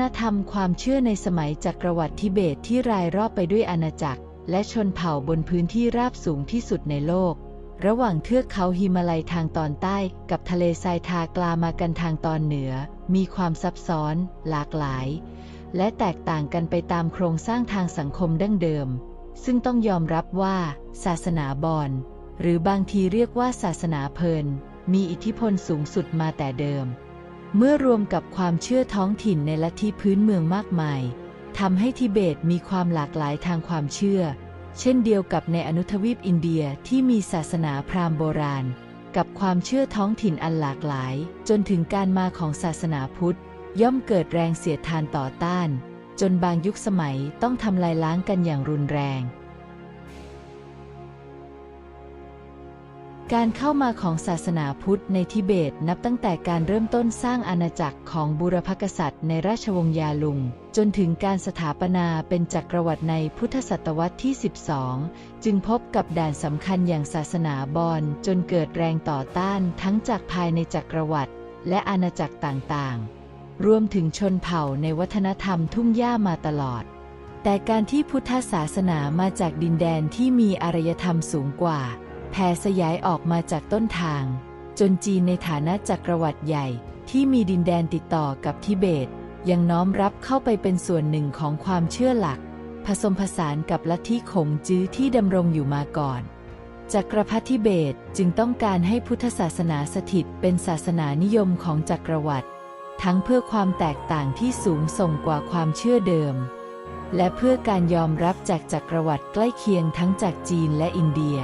นธรรมความเชื่อในสมัยจักรวรรดิทิเบตที่รายรอบไปด้วยอาณาจักร และชนเผ่าบนพื้นที่ราบสูงที่สุดในโลก ระหว่างเทือกเขาฮิมาลัยทางตอนใต้ กับทะเลทรายทากลามากันทางตอนเหนือ มีความซับซ้อน หลากหลาย และแตกต่างกันไปตามโครงสร้างทางสังคมดั้งเดิม ซึ่งต้องยอมรับว่า ศาสนาบอนหรือบางทีเรียกว่าศาสนาเพลินมีอิทธิพลสูงสุดมาแต่เดิม เมื่อรวมกับความเชื่อท้องถิ่นในลัทธิพื้นเมืองมากมายทำให้ทิเบตมีความหลากหลายทางความเชื่อ เช่นเดียวกับในอนุทวีปอินเดียที่มีศาสนาพราหมณ์โบราณ กับความเชื่อท้องถิ่นอันหลากหลาย จนถึงการมาของศาสนาพุทธ ย่อมเกิดแรงเสียดทานต่อต้าน จนบางยุคสมัยต้องทำลายล้างกันอย่างรุนแรง การเข้ามาของศาสนาพุทธในทิเบตนับตั้งแต่การเริ่มต้นสร้างอาณาจักรของบูรพกษัตริย์ในราชวงศ์ยาลุง จนถึงการสถาปนาเป็นจักรวรรดิในพุทธศตวรรษที่ 12 จึงพบกับด่านสำคัญอย่างศาสนาบอนจนเกิดแรงต่อต้านทั้งจากภายในจักรวรรดิและอาณาจักรต่างๆ รวมถึงชนเผ่าในวัฒนธรรมทุ่งหญ้ามาตลอด แต่การที่พุทธศาสนามาจากดินแดนที่มีอารยธรรมสูงกว่า แผ่สยายออกมาจากต้นทาง จนจีนในฐานะจักรวรรดิใหญ่ที่มีดินแดนติดต่อกับทิเบต ยังน้อมรับเข้าไปเป็นส่วนหนึ่งของความเชื่อหลัก ผสมผสานกับลัทธิขงจื้อที่ดำรงอยู่มาก่อน จักรพรรดิทิเบตจึงต้องการให้พุทธศาสนาสถิตเป็นศาสนานิยมของจักรวรรดิทั้งเพื่อความแตกต่างที่สูงส่งกว่าความเชื่อเดิม และเพื่อการยอมรับจากจักรวรรดิใกล้เคียงทั้งจากจีนและอินเดีย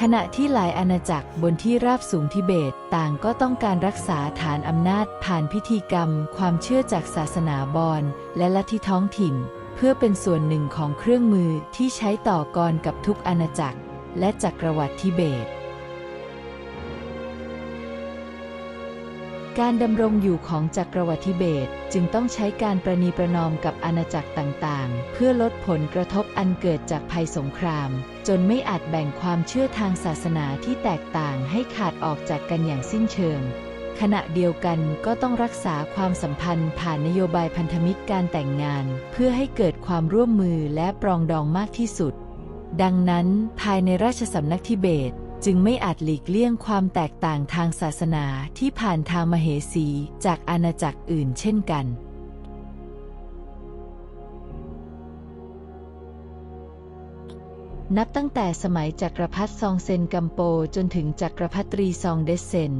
ขณะที่หลายอาณาจักรบนที่ราบสูงทิเบตต่างก็ต้องการรักษาฐานอำนาจผ่านพิธีกรรม ความเชื่อจากศาสนาบอนและลัทธิท้องถิ่น เพื่อเป็นส่วนหนึ่งของเครื่องมือที่ใช้ต่อกรกับทุกอาณาจักร และจักรวรรดิทิเบต การดำรงอยู่ของจักรวรรดิเบตจึงต้องใช้การประนีประนอมกับอาณาจักรต่างๆ เพื่อลดผลกระทบอันเกิดจากภัยสงคราม จนไม่อาจแบ่งความเชื่อทางศาสนาที่แตกต่างให้ขาดออกจากกันอย่างสิ้นเชิง ขณะเดียวกันก็ต้องรักษาความสัมพันธ์ผ่านนโยบายพันธมิตรการแต่งงาน เพื่อให้เกิดความร่วมมือและปรองดองมากที่สุดดังนั้นภายในราชสำนักทิเบต จึงไม่อาจหลีกเลี่ยงความแตกต่างทางศาสนาที่ผ่านทางมเหสีจากอาณาจักรอื่นเช่นกัน นับตั้งแต่สมัยจักรพรรดิซองเซนกัมโปจนถึงจักรพรรดิซองเดซเซน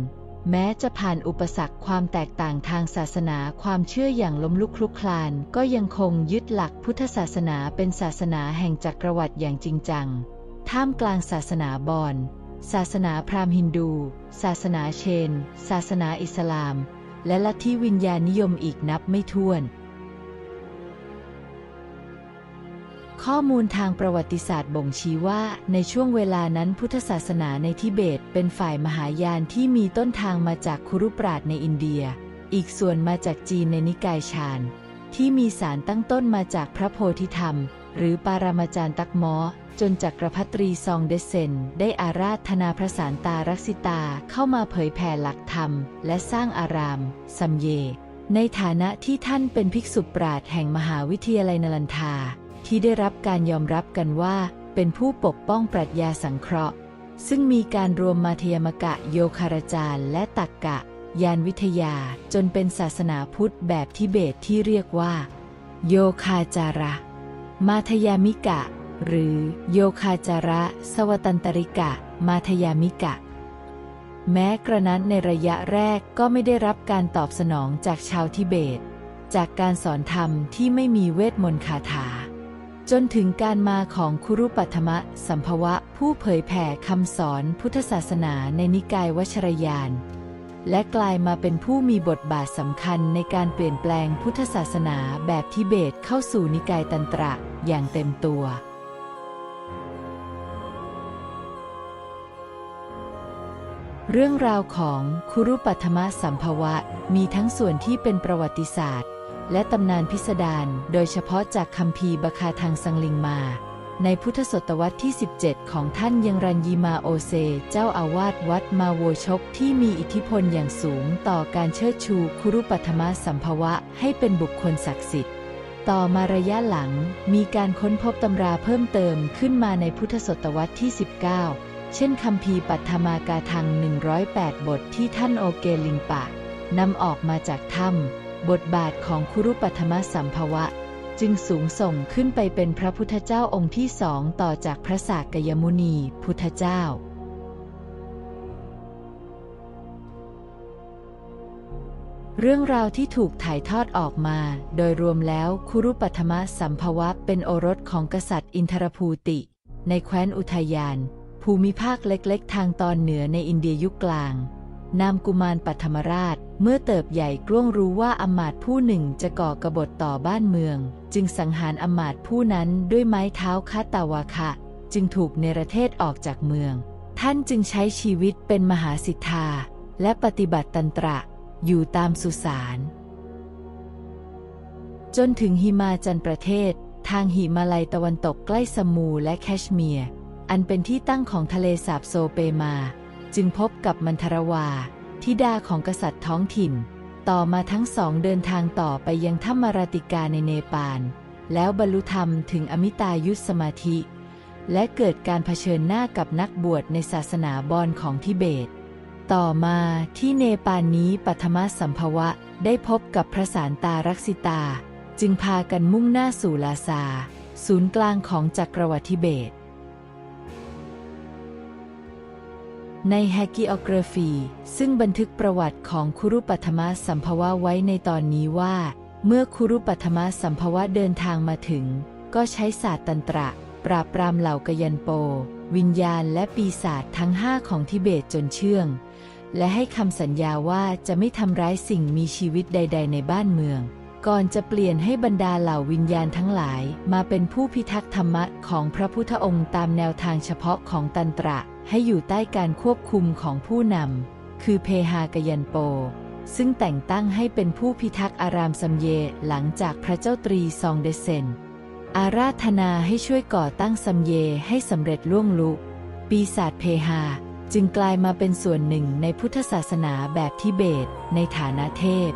แม้จะผ่านอุปสรรคความแตกต่างทางศาสนาความเชื่ออย่างล้มลุกคลุกคลาน ก็ยังคงยึดหลักพุทธศาสนาเป็นศาสนาแห่งจักรวรรดิอย่างจริงจัง ท่ามกลางศาสนาบอน ศาสนาพราหมณ์ฮินดู ศาสนาเชน ศาสนาอิสลาม และลัทธิวิญญาณนิยมอีกนับไม่ถ้วน ข้อมูลทางประวัติศาสตร์บ่งชี้ว่าในช่วงเวลานั้นพุทธศาสนาในทิเบต เป็นฝ่ายมหายานที่มีต้นทางมาจากคุรุปราชในอินเดีย อีกส่วนมาจากจีนในนิกายฌานที่มีสารตั้งต้นมาจากพระโพธิธรรม หรือปารามาจารย์ตักมอ จนจักรพรรดิซองเดเซนได้อาราธนาพระสารตารักษิตาเข้ามาเผยแผ่หลักธรรม และสร้างอารามสัมเย ในฐานะที่ท่านเป็นภิกษุปราชญ์แห่งมหาวิทยาลัยนลันทา ที่ได้รับการยอมรับกันว่า เป็นผู้ปกป้องปรัชญาสังเคราะห์ ซึ่งมีการรวมมาเทยมกะโยคารจารย์ และตักกะ ยานวิทยาจนเป็นศาสนาพุทธแบบทิเบตที่เรียกว่า โยคาจาระ มาทยามิกะ หรือโยคาจาระ สวตันตริกะ มาทยามิกะ แม้กระนั้นในระยะแรกก็ไม่ได้รับการตอบสนองจากชาวทิเบต จากการสอนธรรมที่ไม่มีเวทมนต์คาถา จนถึงการมาของคุรุปัทมะสัมภวะผู้เผยแผ่คำสอนพุทธศาสนาในนิกายวชรยานและกลายมาเป็นผู้มีบทบาทสำคัญในการเปลี่ยนแปลงพุทธศาสนาแบบทิเบตเข้าสู่นิกายตันตระอย่างเต็มตัว เรื่องราวของคุรุปัทมสัมภวะ มีทั้งส่วนที่เป็นประวัติศาสตร์ และตำนานพิสดารโดยเฉพาะจากคัมภีร์บาคาทางสังลิงมา ในพุทธศตวรรษที่ 17 ของท่านยังรันยีมาโอเซ เจ้าอาวาสวัดมาโวชกที่มีอิทธิพลอย่างสูงต่อการเชิดชูคุรุปัทมสัมภวะให้เป็นบุคคลศักดิ์สิทธิ์ต่อมาระยะหลังมีการค้นพบตำราเพิ่มเติมขึ้นมาในพุทธศตวรรษที่ 19 เช่นคัมภีปัทมากาทัง 108 บทที่ท่านโอเกลิงปะนำออกมาจากถ้ำบทบาทของคุรุปัทมสัมภวะ จึงสูงส่งขึ้นไปเป็นพระพุทธเจ้าองค์ที่สองต่อจากพระสากยมุนี พุทธเจ้าเรื่องราวที่ถูกถ่ายทอดออกมา โดยรวมแล้วคุรุปัทมสัมภวะเป็นโอรสของกษัตริย์อินทรภูติ ในแคว้นอุทยาน ภูมิภาคเล็กๆ ทางตอนเหนือในอินเดียยุคกลาง นามกุมารปัทมราช เมื่อเติบใหญ่กล้วงรู้ว่าอมาตผู้หนึ่งจะก่อกบฏต่อบ้านเมือง จึงสังหารอมาตผู้นั้นด้วยไม้เท้าคาตาวาคะ จึงถูกเนรเทศออกจากเมือง ท่านจึงใช้ชีวิตเป็นมหาสิทธา และปฏิบัติตันตระ อยู่ตามสุสานจนถึงหิมาจันประเทศ ทางหิมาลัยตะวันตกใกล้สมูและแคชเมียร์ อันเป็นที่ตั้งของทะเลสาบโซเปมา จึงพบกับมันทรวาธิดาของกษัตริย์ท้องถิ่น ต่อมาทั้งสองเดินทางต่อไปยังถ้ำมาราติกาในเนปาล แล้วบรรลุธรรมถึงอมิตายุทธสมาธิ และเกิดการเผชิญหน้ากับนักบวชในศาสนาบอนของทิเบต ต่อมาที่เนปาลนี้ปัทมสัมภวะได้พบกับพระสารตารักษิตา จึงพากันมุ่งหน้าสู่ลาซาศูนย์กลางของจักรวรรดิทิเบต ในแฮกิโอกราฟีซึ่งบันทึกประวัติของคุรุปัทมสัมภวะไว้ในตอนนี้ว่า เมื่อคุรุปัทมสัมภวะเดินทางมาถึง ก็ใช้ศาสตร์ตันตระ ปราบปรามเหล่ากยันโป วิญญาณและปีศาจทั้งห้าของทิเบตจนเชื่อง และให้คำสัญญาว่าจะไม่ทำร้ายสิ่งมีชีวิตใด ๆ ในบ้านเมือง ก่อนจะเปลี่ยนให้บรรดาเหล่าวิญญาณทั้งหลายมาเป็นผู้พิทักษ์ธรรมะของพระพุทธองค์ตามแนวทางเฉพาะของตันตระ ให้อยู่ใต้การควบคุมของผู้นำ คือเพหากยันโป ซึ่งแต่งตั้งให้เป็นผู้พิทักษ์อารามซัมเยหลังจากพระเจ้าตรีซองเดเซน อาราธนาให้ช่วยก่อตั้งซัมเยให้สำเร็จล่วงลุปีศาจเพหาจึงกลายมาเป็นส่วนหนึ่งในพุทธศาสนาแบบทิเบต ในฐานะเทพ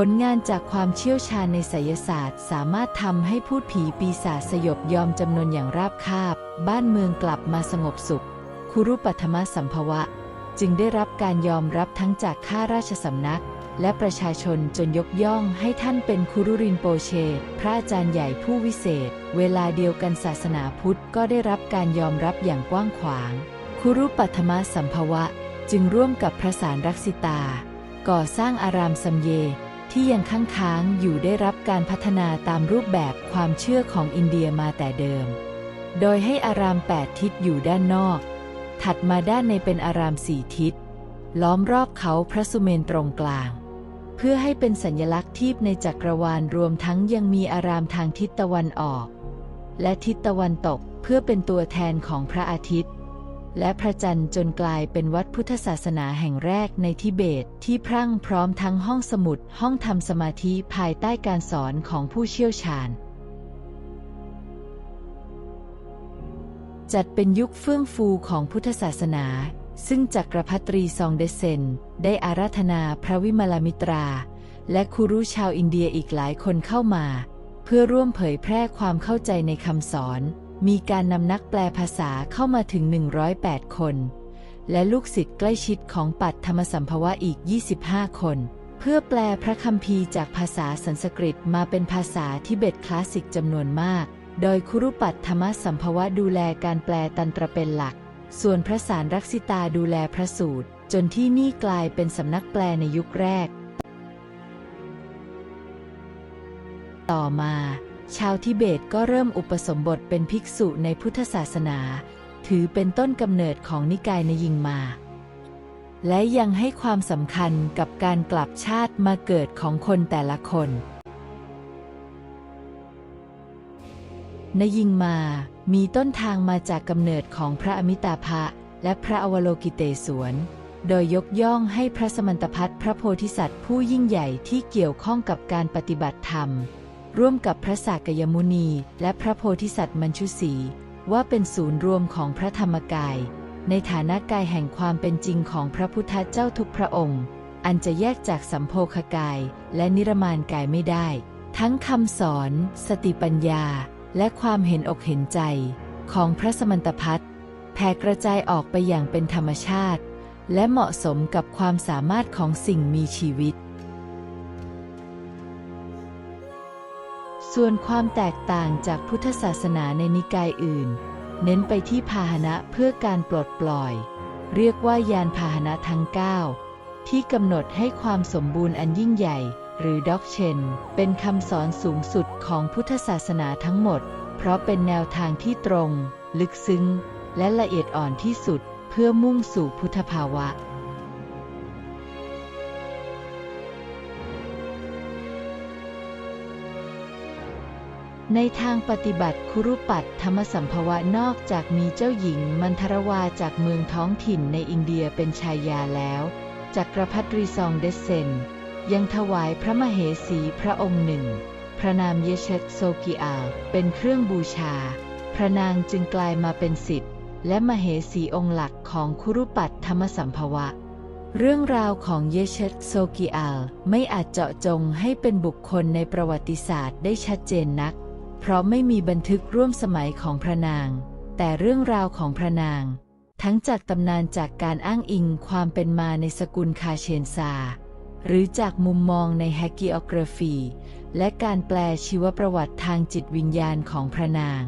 ผลงานจากความเชี่ยวชาญในไสยศาสตร์ สามารถทำให้พูดผีปีศาจสยบยอมจำนวนอย่างราบคาบ บ้านเมืองกลับมาสงบสุข คุรุปัทมสัมภวะ จึงได้รับการยอมรับทั้งจากข้าราชสำนัก และประชาชนจนยกย่องให้ท่านเป็นคุรุรินโปเชพระอาจารย์ใหญ่ผู้วิเศษ เวลาเดียวกันศาสนาพุทธก็ได้รับการยอมรับอย่างกว้างขวาง คุรุปัทมสัมภวะ จึงร่วมกับพระสารรักษิตา ก่อสร้างอารามสัมเย ที่ยังค้างค้างอยู่ได้รับการพัฒนาตามรูปแบบความเชื่อของอินเดียมาแต่เดิม โดยให้อารามแปดทิศอยู่ด้านนอก ถัดมาด้านในเป็นอารามสี่ทิศ ล้อมรอบเขาพระสุเมนตรงกลาง เพื่อให้เป็นสัญลักษณ์ทีพในจักรวาลรวมทั้งยังมีอารามทางทิศตะวันออก และทิศตะวันตกเพื่อเป็นตัวแทนของพระอาทิตย์ และพระจันทร์จนกลายเป็นวัดพุทธศาสนาแห่งแรกในทิเบต ที่พรั่งพร้อมทั้งห้องสมุด ห้องทำสมาธิภายใต้การสอนของผู้เชี่ยวชาญ จัดเป็นยุคเฟื่องฟูของพุทธศาสนา ซึ่งจักรพรรดิซองเดเซน ได้อาราธนาพระวิมลมิตรา และครูรู้ชาวอินเดียอีกหลายคนเข้ามา เพื่อร่วมเผยแพร่ความเข้าใจในคำสอน มีการนำนักแปลภาษาเข้ามาถึง 108 คน และลูกศิษย์ใกล้ชิดของปัตธรรมสัมภวะอีก 25 คน เพื่อแปลพระคัมภีร์จากภาษาสันสกฤตมาเป็นภาษาทิเบตคลาสสิกจำนวนมาก โดยคุรุปัตธรรมสัมภวะดูแลการแปลตันตรเป็นหลัก ส่วนพระสารรักษิตาดูแลพระสูตร จนที่นี่กลายเป็นสำนักแปลในยุคแรก ต่อมา ชาวทิเบตก็เริ่มอุปสมบทเป็นภิกษุในพุทธศาสนา ถือเป็นต้นกำเนิดของนิกายในยิงมา และยังให้ความสำคัญกับการกลับชาติมาเกิดของคนแต่ละคนนยิงมามีต้นทางมาจากกำเนิดของพระอมิตาภะและพระอวโลกิเตศวรโดยยกย่องให้พระสมันตพัฒน์พระโพธิสัตว์ผู้ยิ่งใหญ่ที่เกี่ยวข้องกับการปฏิบัติธรรม ร่วมกับพระสากยมุนี และพระโพธิสัตว์มัญชุสีว่าเป็นศูนย์รวมของพระธรรมกาย ในฐานะกายแห่งความเป็นจริงของพระพุทธเจ้าทุกพระองค์ อันจะแยกจากสัมโพคกายและนิรมานกายไม่ได้ ทั้งคำสอน สติปัญญา และความเห็นอกเห็นใจ ของพระสมันตพัฒน์แผ่กระจายออกไปอย่างเป็นธรรมชาติ และเหมาะสมกับความสามารถของสิ่งมีชีวิต ส่วนความแตกต่างจากพุทธศาสนาในนิกายอื่น เน้นไปที่พาหนะเพื่อการปลดปล่อย เรียกว่ายานพาหนะทั้ง 9 ที่กำหนดให้ความสมบูรณ์อันยิ่งใหญ่ หรือด็อกเชน เป็นคำสอนสูงสุดของพุทธศาสนาทั้งหมด เพราะเป็นแนวทางที่ตรง ลึกซึ้ง และละเอียดอ่อนที่สุด เพื่อมุ่งสู่พุทธภาวะ ในทางปฏิบัติคุรุปัตธรรมสัมภวะนอกจากมีเจ้าหญิงมันทรวาจากเมืองท้องถิ่นในอินเดียเป็นชายาแล้วจักรพรรดิรีซองเดสเซน ยังถวายพระมเหสีพระองค์หนึ่ง พระนามเยเชตโซกิอา เป็นเครื่องบูชา พระนางจึงกลายมาเป็นสิทธิ์และมเหสีองค์หลักของคุรุปัตธรรมสัมภวะเรื่องราวของเยเชตโซกิอาไม่อาจเจาะจงให้เป็นบุคคลในประวัติศาสตร์ได้ชัดเจนนัก เพราะไม่มีบันทึกร่วมสมัยของพระนาง แต่เรื่องราวของพระนาง ทั้งจากตำนานจากการอ้างอิงความเป็นมาในสกุลคาเชนซา หรือจากมุมมองในแฮกิโอกราฟี และการแปลชีวประวัติทางจิตวิญญาณของพระนาง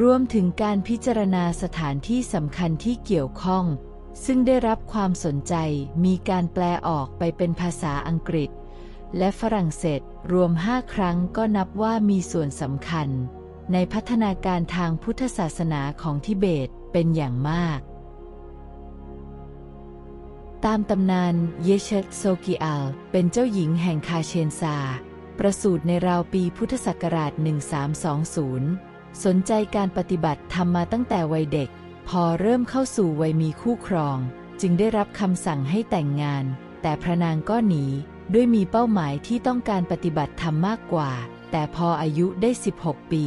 รวมถึงการพิจารณาสถานที่สำคัญที่เกี่ยวข้อง ซึ่งได้รับความสนใจมีการแปลออกไปเป็นภาษาอังกฤษ และฝรั่งเศสรวมห้าครั้งก็นับว่ามีส่วนสำคัญ ในพัฒนาการทางพุทธศาสนาของทิเบตเป็นอย่างมาก ตามตำนานเยเชตโซกิอาลเป็นเจ้าหญิงแห่งคาเชนซา ประสูติในราวปีพุทธศักราช 1320 สนใจการปฏิบัติธรรมมาตั้งแต่วัยเด็ก พอเริ่มเข้าสู่วัยมีคู่ครอง จึงได้รับคำสั่งให้แต่งงาน แต่พระนางก็หนี ด้วยมีเป้าหมายที่ต้องการปฏิบัติธรรมมากกว่า แต่พออายุได้ 16 ปี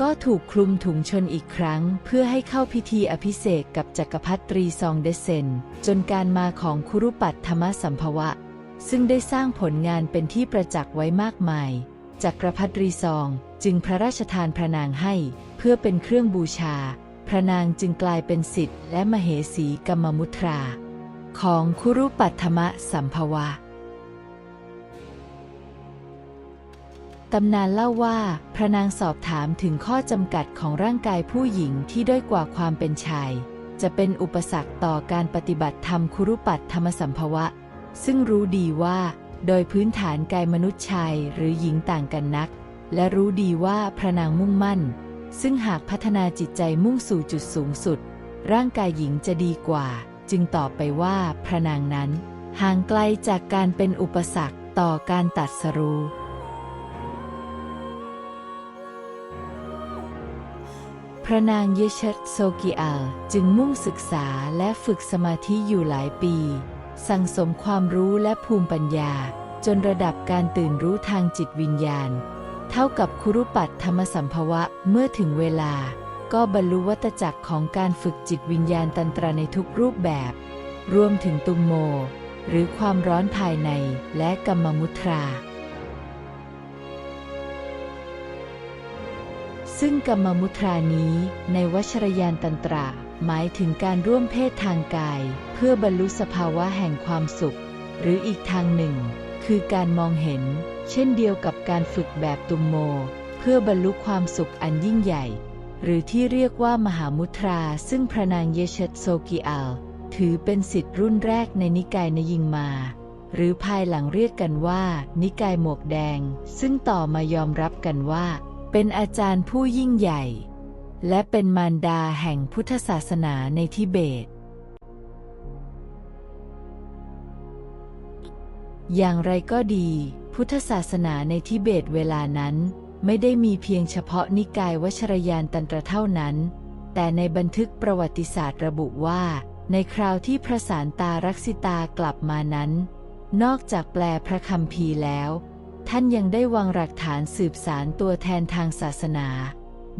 ก็ถูกคลุมถุงชนอีกครั้ง เพื่อให้เข้าพิธีอภิเษกกับจักรพรรดิตรีซองเดเซน จนการมาของคุรุปัตธรรมสัมภวะ ซึ่งได้สร้างผลงานเป็นที่ประจักษ์ไว้มากมาย จักรพรรดิรีซองจึงพระราชทานพระนางให้ เพื่อเป็นเครื่องบูชา พระนางจึงกลายเป็นสิทธิ์และมเหสีกรรมมุตรา ของคุรุปัตธรรมสัมภวะ ตำนานเล่าว่าพระนางสอบถามถึงข้อจำกัดของร่างกายผู้หญิงที่ด้อยกว่าความเป็นชาย จะเป็นอุปสรรคต่อการปฏิบัติธรรมคุรุปัตธรรมสัมภวะ ซึ่งรู้ดีว่า โดยพื้นฐานกายมนุษย์ชายหรือหญิงต่างกันนัก และรู้ดีว่าพระนางมุ่งมั่น ซึ่งหากพัฒนาจิตใจมุ่งสู่จุดสูงสุด ร่างกายหญิงจะดีกว่า จึงตอบไปว่าพระนางนั้น ห่างไกลจากการเป็นอุปสรรคต่อการตัดสรู้ พระนางเยเชตโซกิอาจึงมุ่งศึกษาและฝึกสมาธิอยู่หลายปี สั่งสมความรู้และภูมิปัญญา จนระดับการตื่นรู้ทางจิตวิญญาณ เท่ากับคุรุปัตธรรมสัมภวะเมื่อถึงเวลา ก็บรรลุวัตจักรของการฝึกจิตวิญญาณตันตราในทุกรูปแบบ รวมถึงตุมโม หรือความร้อนภายในและกรรมมุตรา ซึ่งกรรมมุตรานี้ในวัชรยานตันตราหมายถึงการร่วมเพศทางกาย เพื่อบรรลุสภาวะแห่งความสุข หรืออีกทางหนึ่ง คือการมองเห็น เช่นเดียวกับการฝึกแบบตุมโม เพื่อบรรลุความสุขอันยิ่งใหญ่ หรือที่เรียกว่ามหามุตราซึ่งพระนางเยเชตโซกิอาลถือเป็นสิทธิ์รุ่นแรกในนิกายนยิงมา หรือภายหลังเรียกกันว่า นิกายหมวกแดง ซึ่งต่อมายอมรับกันว่า เป็นอาจารย์ผู้ยิ่งใหญ่ และเป็นมารดาแห่งพุทธศาสนาในทิเบต อย่างไรก็ดี พุทธศาสนาในทิเบตเวลานั้น ไม่ได้มีเพียงเฉพาะนิกายวชรยานตันตระเท่านั้น แต่ในบันทึกประวัติศาสตร์ระบุว่า ในคราวที่พระสารตารักษิตากลับมานั้น นอกจากแปลพระคัมภีแล้ว ท่านยังได้วางหลักฐานสืบสารตัวแทนทางศาสนา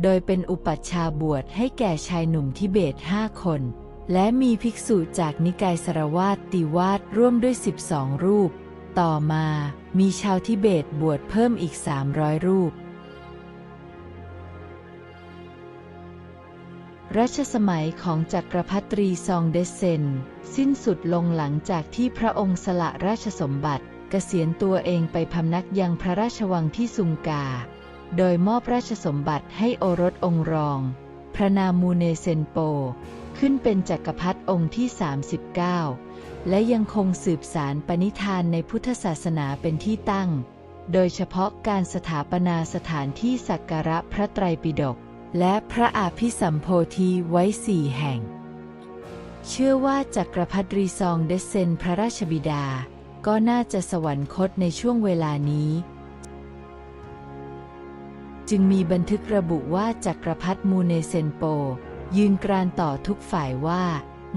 โดยเป็นอุปัชฌาย์บวชให้แก่ชายหนุ่มทิเบตห้าคน และมีภิกษุจากนิกายสรวาตติวาสร่วมด้วย 12 รูป ต่อมามีชาวทิเบตบวชเพิ่มอีก 300 รูป รัชสมัยของจักรพรรดิซองเดเซน สิ้นสุดลงหลังจากที่พระองค์สละราชสมบัติ เกษียณตัวเองไปพำนักยังพระราชวังที่ซุงกา โดยมอบราชสมบัติให้โอรสองค์รอง พระนามมูเนเซนโป ขึ้นเป็นจักรพรรดิองค์ที่ 39 และยังคงสืบสารปณิธานในพุทธศาสนาเป็นที่ตั้ง โดยเฉพาะการสถาปนาสถานที่สักการะพระไตรปิฎกและพระอาภิสัมโพธิไว้สี่แห่ง เชื่อว่าจักรพรรดิซองเดเซนพระราชบิดา ก็น่าจะสวรรคตในช่วงเวลานี้ จึงมีบันทึกระบุว่าจักรพรรดิมูเนเซนโป ยืนกรานต่อทุกฝ่ายว่า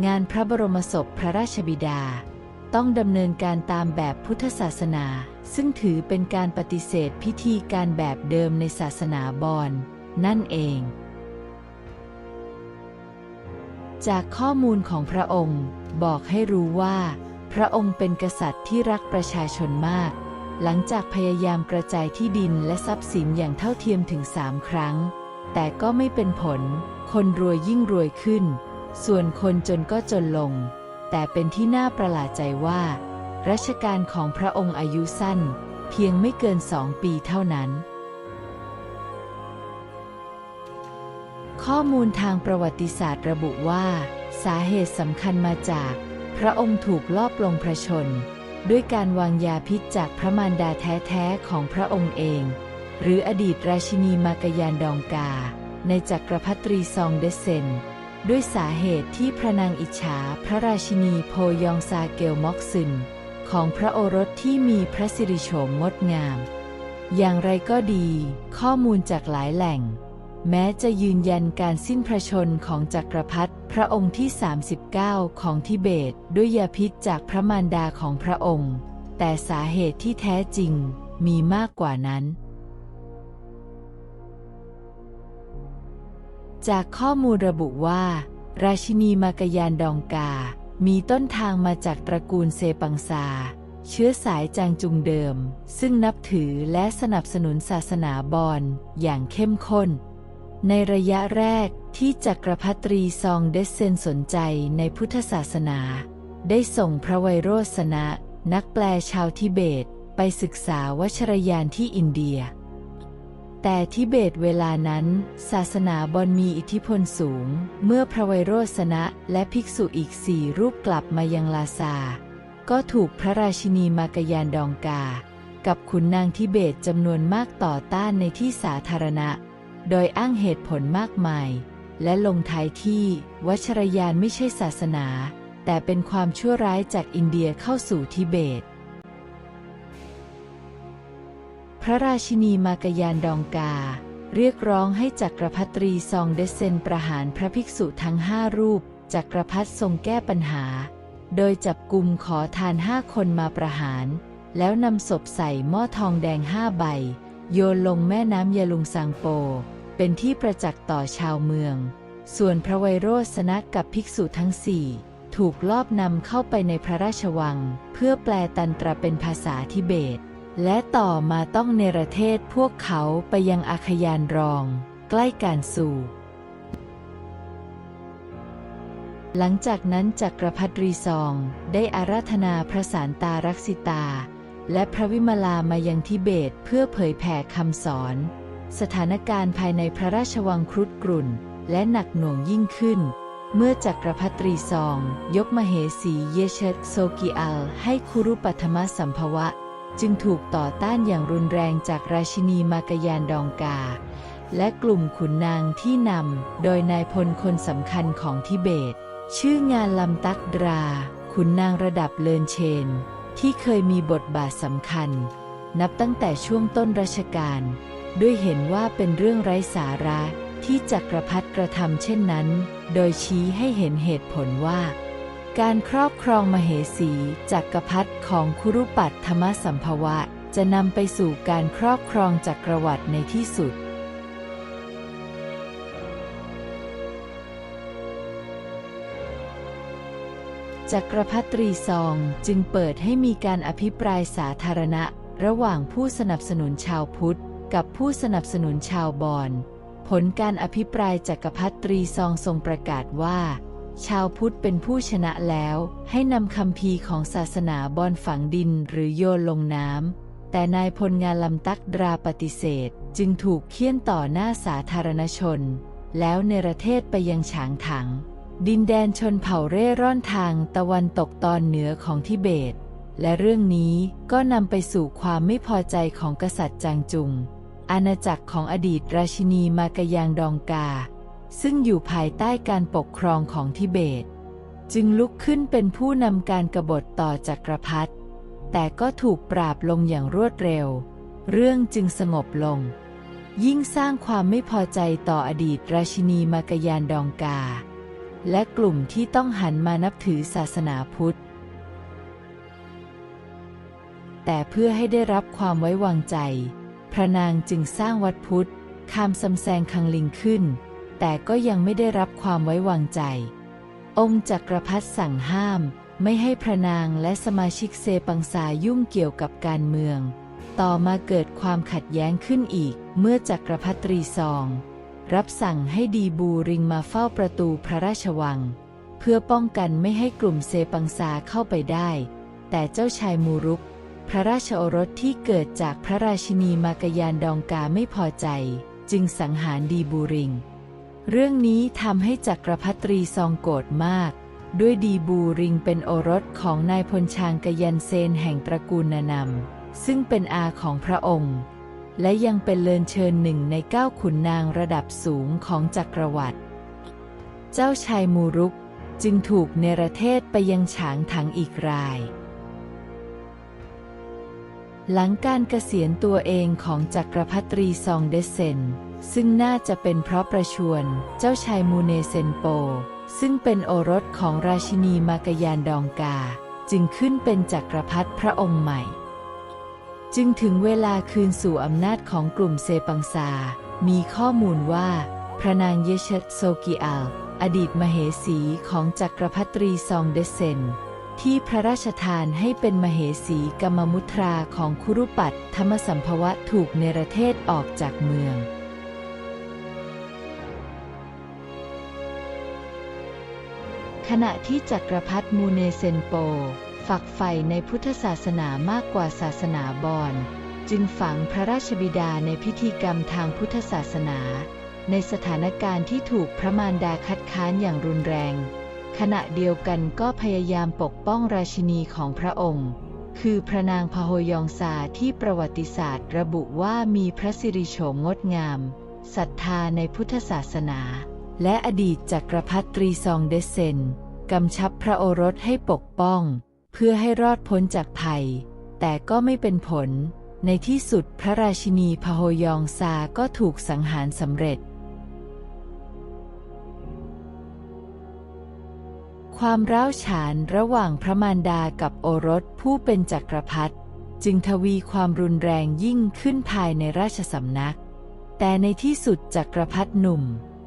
งานพระบรมศพพระราชบิดา ต้องดำเนินการตามแบบพุทธศาสนา ซึ่งถือเป็นการปฏิเสธพิธีการแบบเดิมในศาสนาบอนนั่นเอง จากข้อมูลของพระองค์บอกให้รู้ว่า พระองค์เป็นกษัตริย์ที่รักประชาชนมาก หลังจากพยายามกระจายที่ดินและทรัพย์สินอย่างเท่าเทียมถึงสามครั้ง แต่ก็ไม่เป็นผล คนรวยยิ่งรวยขึ้น ส่วนคนจนก็จนลง แต่เป็นที่น่าประหลาดใจว่า รัชกาลของพระองค์อายุสั้น เพียงไม่เกินสองปีเท่านั้น ข้อมูลทางประวัติศาสตร์ระบุว่า สาเหตุสำคัญมาจาก พระองค์ถูกลอบลงพระชน ด้วยการวางยาพิษจากพระมารดาแท้ๆของพระองค์เอง หรืออดีตราชินีมากยานดองกา ในจักรพรรดิซองเดเซน ด้วยสาเหตุที่พระนางอิจฉาพระราชินีโพยองซาเกลม็อกซึน ของพระโอรสที่มีพระสิริโฉมงดงาม อย่างไรก็ดี ข้อมูลจากหลายแหล่ง แม้จะยืนยันการสิ้นพระชนของจักรพรรดิพระองค์ที่ 39 ของทิเบต ด้วยยาพิษจากพระมารดาของพระองค์ แต่สาเหตุที่แท้จริงมีมากกว่านั้น จากข้อมูลระบุว่า ราชินีมากยานดองกา มีต้นทางมาจากตระกูลเซปังซา เชื้อสายจางจุงเดิม ซึ่งนับถือและสนับสนุนศาสนาบอนอย่างเข้มข้น ในระยะแรกที่จักรพรรดิซองเดเซนสนใจในพุทธศาสนา ได้ส่งพระไวโรสนะ นักแปลชาวทิเบต ไปศึกษาวัชรยานที่อินเดีย แต่ทิเบตเวลานั้น ศาสนาบอนมีอิทธิพลสูง เมื่อพระไวโรสนะและภิกษุอีกสี่รูปกลับมายังลาซา ก็ถูกพระราชินีมากยานดองกา กับขุนนางทิเบตจำนวนมากต่อต้านในที่สาธารณะ โดยอ้างเหตุผลมากมาย และลงท้ายที่วัชรยานไม่ใช่ศาสนา แต่เป็นความชั่วร้ายจากอินเดียเข้าสู่ทิเบต พระราชินีมากยานดองกา เรียกร้องให้จักรพรรดิซองเดเซนประหารพระภิกษุทั้งห้ารูป จักรพรรดิทรงแก้ปัญหา โดยจับกลุ่มขอทานห้าคนมาประหาร แล้วนำศพใส่หม้อทองแดงห้าใบ โยนลงแม่น้ำยาลุงซังโป เป็นที่ประจักษ์ต่อชาวเมือง ส่วนพระไวโรสนะกับภิกษุทั้งสี่ถูกลอบนำเข้าไปในพระราชวัง เพื่อแปลตันตราเป็นภาษาทิเบต และต่อมาต้องเนรเทศพวกเขาไปยังอาคยานรอง ใกล้การสู่ หลังจากนั้นจักรพรรดิซองได้อาราธนาพระสารตารักษิตา และพระวิมลามายังทิเบตเพื่อเผยแผ่คำสอน สถานการณ์ภายในพระราชวังครุฑกรุ่น และหนักหน่วงยิ่งขึ้น เมื่อจักรพรรดิซอง ยกมเหสีเยเชตโซกิอัล ให้คุรุปัทมสัมภวะ จึงถูกต่อต้านอย่างรุนแรงจากราชินีมากยานดองกา และกลุ่มขุนนางที่นำโดยนายพลคนสำคัญของทิเบต ชื่องานลำตักดรา ขุนนางระดับเลินเชน ที่เคยมีบทบาทสำคัญ นับตั้งแต่ช่วงต้นรัชกาลด้วยเห็นว่าเป็นเรื่องไร้สาระที่จักรพรรดิกระทำเช่นนั้น โดยชี้ให้เห็นเหตุผลว่า การครอบครองมเหสีจักรพรรดิของคุรุปัตธรรมสัมภวะ จะนำไปสู่การครอบครองจักรวรรดิในที่สุด จักรพรรดิตรีซองจึงเปิดให้มีการอภิปรายสาธารณะ ระหว่างผู้สนับสนุนชาวพุทธ กับผู้สนับสนุนชาวบอน ผลการอภิปรายจักรพรรดิตรีซองทรงประกาศว่า ชาวพุทธเป็นผู้ชนะแล้ว ให้นำคำพีของศาสนาบอนฝังดินหรือโยนลงน้ำแต่นายพลงานลำตักดราปฏิเสธ จึงถูกเคี่ยนต่อหน้าสาธารณชน แล้วเนประเทศไปยังฉางถัง ดินแดนชนเผ่าเร่ร่อนทางตะวันตกตอนเหนือของทิเบต และเรื่องนี้ก็นำไปสู่ความไม่พอใจของกษัตริย์จางจุง อาณาจักรของอดีตราชินีมากยางดองกา ซึ่งอยู่ภายใต้การปกครองของทิเบต จึงลุกขึ้นเป็นผู้นำการกบฏต่อจักรพรรดิแต่ก็ถูกปราบลงอย่างรวดเร็ว เรื่องจึงสงบลง ยิ่งสร้างความไม่พอใจต่ออดีตราชินีมากยานดองกา และกลุ่มที่ต้องหันมานับถือศาสนาพุทธ แต่เพื่อให้ได้รับความไว้วางใจ พระนางจึงสร้างวัดพุทธคามซำแซงคังลิงขึ้น แต่ก็ยังไม่ได้รับความไว้วางใจ องค์จักรพรรดิสั่งห้าม ไม่ให้พระนางและสมาชิกเซปังซายุ่งเกี่ยวกับการเมือง ต่อมาเกิดความขัดแย้งขึ้นอีกเมื่อจักรพรรดิตรีซอง รับสั่งให้ดีบูริงมาเฝ้าประตูพระราชวัง เพื่อป้องกันไม่ให้กลุ่มเซปังซาเข้าไปได้ แต่เจ้าชายมูรุก พระราชโอรสที่เกิดจากพระราชินีมากยานดองกาไม่พอใจ จึงสังหารดีบูริง เรื่องนี้ทำให้จักรพรรดิตรีซองโกรธมาก ด้วยดีบูริงเป็นโอรสของนายพลชางกยันเซนแห่งตระกูลนานำซึ่งเป็นอาของพระองค์ และยังเป็นเลินเชิญหนึ่งในเก้าขุนนางระดับสูงของจักรวรรดิ เจ้าชายมูรุกจึงถูกเนรเทศไปยังฉางถังอีกราย หลังการเกษียณตัวเองของจักรพรรดิตรีซองเดเซน ซึ่งน่าจะเป็นเพราะประชวรเจ้าชายมูเนเซนโป ซึ่งเป็นโอรสของราชินีมากยานดองกา จึงขึ้นเป็นจักรพรรดิพระองค์ใหม่ จึงถึงเวลาคืนสู่อำนาจของกลุ่มเซปังซา มีข้อมูลว่า พระนางเยเชตโซกิอัลอดีตมเหสีของจักรพรรดิตรีซองเดเซน ที่พระราชทานให้เป็นมเหสีกรรมมุตราของคุรุปัตธรรมสัมภวะถูกเนรเทศออกจากเมือง ขณะที่จักรพรรดิมูเนเซนโป ฝักใฝ่ในพุทธศาสนามากกว่าศาสนาบอนจึงฝังพระราชบิดาในพิธีกรรมทางพุทธศาสนา ในสถานการณ์ที่ถูกพระมารดาคัดค้านอย่างรุนแรง ขณะเดียวกันก็พยายามปกป้องราชินีของพระองค์ คือพระนางพโฮยองซาที่ประวัติศาสตร์ระบุว่ามีพระสิริโฉมงดงามศรัทธาในพุทธศาสนา และอดีตจักรพรรดิตรีซองเดเซนกำชับพระโอรสให้ปกป้อง เพื่อให้รอดพ้นจากภัย แต่ก็ไม่เป็นผล ในที่สุดพระราชินีพโฮยองซาก็ถูกสังหารสำเร็จ ความร้าวฉานระหว่างพระมารดากับโอรสผู้เป็นจักรพรรดิจึงทวีความรุนแรงยิ่งขึ้นภายในราชสำนัก แต่ในที่สุดจักรพรรดิหนุ่ม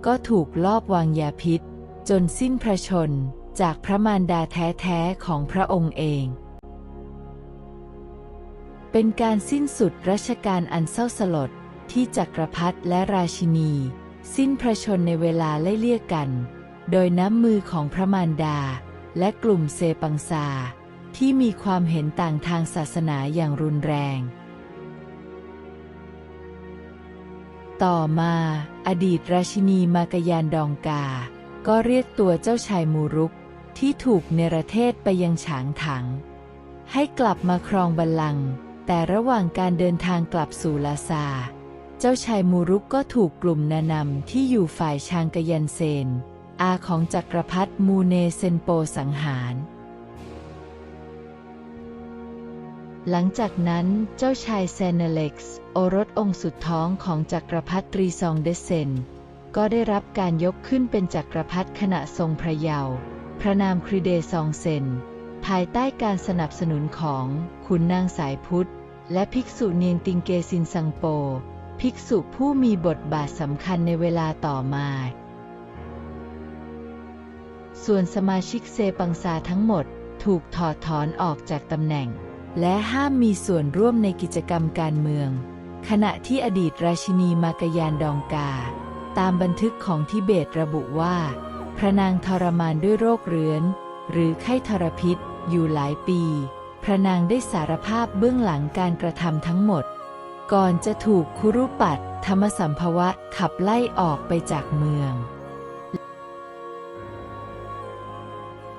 ก็ถูกลอบวางยาพิษ จนสิ้นพระชน จากพระมารดาแท้ๆของพระองค์เอง เป็นการสิ้นสุดรัชกาลอันเศร้าสลดที่จักรพรรดิและราชินี สิ้นพระชนในเวลาไล่เลี่ยกัน โดยน้ำมือของพระมารดา และกลุ่มเซปังซา ที่มีความเห็นต่างทางศาสนาอย่างรุนแรง ต่อมา อดีตราชินีมากยานดองกา ก็เรียกตัวเจ้าชายมูรุก ที่ถูกเนรเทศไปยังฉางถัง ให้กลับมาครองบัลลังก์แต่ระหว่างการเดินทางกลับสู่ลาซา เจ้าชายมูรุกก็ถูกกลุ่มนานำที่อยู่ฝ่ายชางกยันเซน อาของจักรพรรดิมูเนเซนโปสังหาร หลังจากนั้นเจ้าชายเซเนเล็กซ์โอรสองค์สุดท้องของจักรพรรดิตรีซองเดเซน ก็ได้รับการยกขึ้นเป็นจักรพรรดิขณะทรงพระเยาว์ พระนามคริเดซองเซน ภายใต้การสนับสนุนของขุนนางสายพุทธ และภิกษุเนียงติงเกซินซังโป ภิกษุผู้มีบทบาทสำคัญในเวลาต่อมา ส่วนสมาชิกเซปังซาทั้งหมดถูกถอดถอนออกจากตำแหน่ง และห้ามมีส่วนร่วมในกิจกรรมการเมือง ขณะที่อดีตราชินีมากยานดองกา ตามบันทึกของทิเบตระบุว่า พระนางทรมานด้วยโรคเรื้อน หรือไข้ทรพิษอยู่หลายปี พระนางได้สารภาพเบื้องหลังการกระทำทั้งหมด ก่อนจะถูกคุรุปัตธรรมสัมภวะขับไล่ออกไปจากเมือง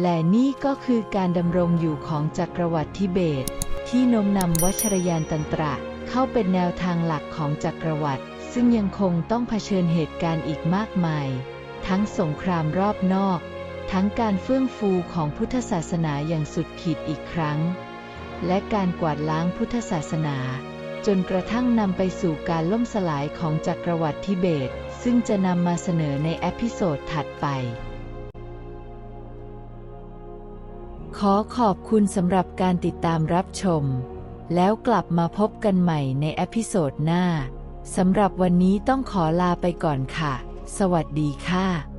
และนี่ก็คือการดำรงอยู่ของจักรวรรดิทิเบต ที่น้มนำวัชรยานตันตระเข้าเป็นแนวทางหลักของจักรวรรดิซึ่งยังคงต้องเผชิญเหตุการณ์อีกมากมาย ทั้งสงครามรอบนอก ทั้งการเฟื่องฟูของพุทธศาสนาอย่างสุดขีดอีกครั้ง และการกวาดล้างพุทธศาสนา จนกระทั่งนำไปสู่การล่มสลายของจักรวรรดิทิเบต ซึ่งจะนำมาเสนอในเอพิโซดถัดไปขอขอบคุณสำหรับการติดตามรับชม แล้วกลับมาพบกันใหม่ในเอพิโซดหน้า สำหรับวันนี้ต้องขอลาไปก่อนค่ะ สวัสดีค่ะ